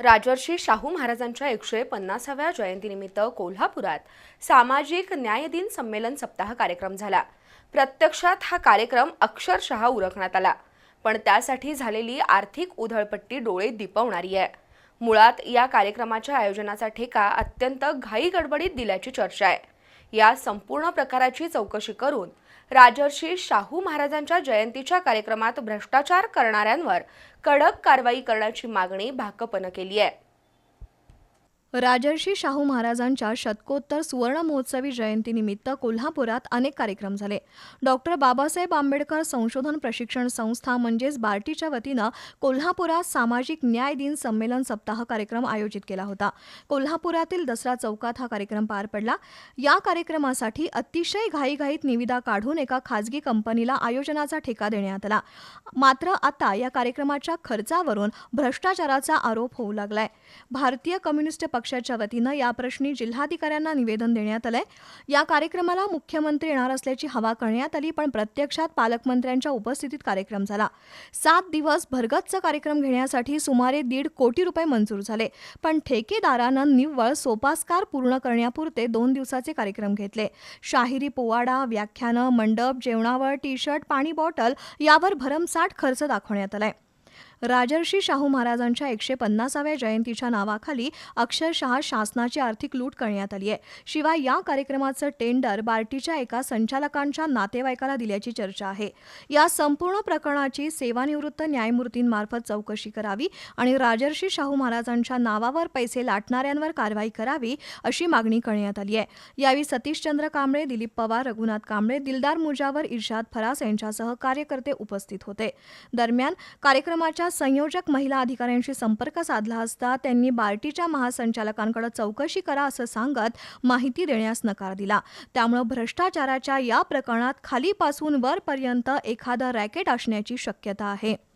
राजर्षी शाहू महाराजांच्या एकशे पन्नासाव्या जयंतीनिमित्त कोल्हापुरात सामाजिक न्याय दिन संमेलन सप्ताह कार्यक्रम झाला. प्रत्यक्षात हा कार्यक्रम अक्षरशः उरकण्यात आला. पण त्यासाठी झालेली आर्थिक उधळपट्टी डोळे दिपवणारी आहे. मुळात या कार्यक्रमाच्या आयोजनाचा ठेका अत्यंत घाई गडबडीत दिल्याची चर्चा आहे. या संपूर्ण प्रकाराची चौकशी करून राजर्षी शाहू महाराजांच्या जयंतीच्या कार्यक्रमात भ्रष्टाचार करणाऱ्यांवर कडक कारवाई करण्याची मागणी भाकपनं केली आहे. राजर्षी शाहू महाराजांच्या शतकोत्तर सुवर्ण महोत्सवी जयंतीनिमित्त कोल्हापुरात अनेक कार्यक्रम झाले. डॉक्टर बाबासाहेब आंबेडकर संशोधन प्रशिक्षण संस्था म्हणजेच बार्टीच्या वतीनं कोल्हापुरात सामाजिक न्याय दिन संमेलन सप्ताह कार्यक्रम आयोजित केला होता. कोल्हापुरातील दसरा चौकात हा कार्यक्रम पार पडला. या कार्यक्रमासाठी अतिशय घाईघाईत निविदा काढून एका खाजगी कंपनीला आयोजनाचा ठेका देण्यात आला. मात्र आता या कार्यक्रमाच्या खर्चावरून भ्रष्टाचाराचा आरोप होऊ लागलाय. भारतीय कम्युनिस्ट पक्षाच्या वतीनं याप्रश्नी जिल्हाधिकाऱ्यांना निवेदन देण्यात आलंय. या कार्यक्रमाला मुख्यमंत्री येणार असल्याची हवा करण्यात आली पण प्रत्यक्षात पालकमंत्र्यांच्या उपस्थितीत कार्यक्रम झाला. सात दिवस भरगच्च कार्यक्रम घेण्यासाठी सुमारे दीड कोटी रुपये मंजूर झाले पण ठेकेदारानं निव्वळ सोपास्कार पूर्ण करण्यापुरते दोन दिवसाचे कार्यक्रम घेतले. शाहिरी पोवाडा व्याख्यानं मंडप जेवणावर टी शर्ट पाणी बॉटल यावर भरमसाठ खर्च दाखवण्यात आलाय. राजर्षी शाहू महाराजांच्या एकशे पन्नासाव्या जयंतीच्या नावाखाली अक्षरशः शासनाची आर्थिक लूट करण्यात आली आहे. शिवाय या कार्यक्रमाचं टेंडर बार्टीच्या एका संचालकांच्या नातेवाईकाला दिल्याची चर्चा आहे. या संपूर्ण प्रकरणाची सेवानिवृत्त न्यायमूर्तींमार्फत चौकशी करावी आणि राजर्षी शाहू महाराजांच्या नावावर पैसे लाटणाऱ्यांवर कारवाई करावी अशी मागणी करण्यात आली आहे. यावेळी सतीशचंद्र कांबळे दिलीप पवार रघुनाथ कांबळे दिलदार मुजावर इर्शाद फरास यांच्यासह कार्यकर्ते उपस्थित होते. दरम्यान कार्यक्रमाच्या संयोजक महिला अधिकाऱ्यांशी संपर्क साधला असता त्यांनी बार्टीच्या महासंचालकांकडे चौकशी करा असं सांगत माहिती देण्यास नकार दिला. त्यामुळे भ्रष्टाचाराच्या या प्रकरणात खालीपासून वरपर्यंत एखादं रॅकेट असण्याची शक्यता आहे.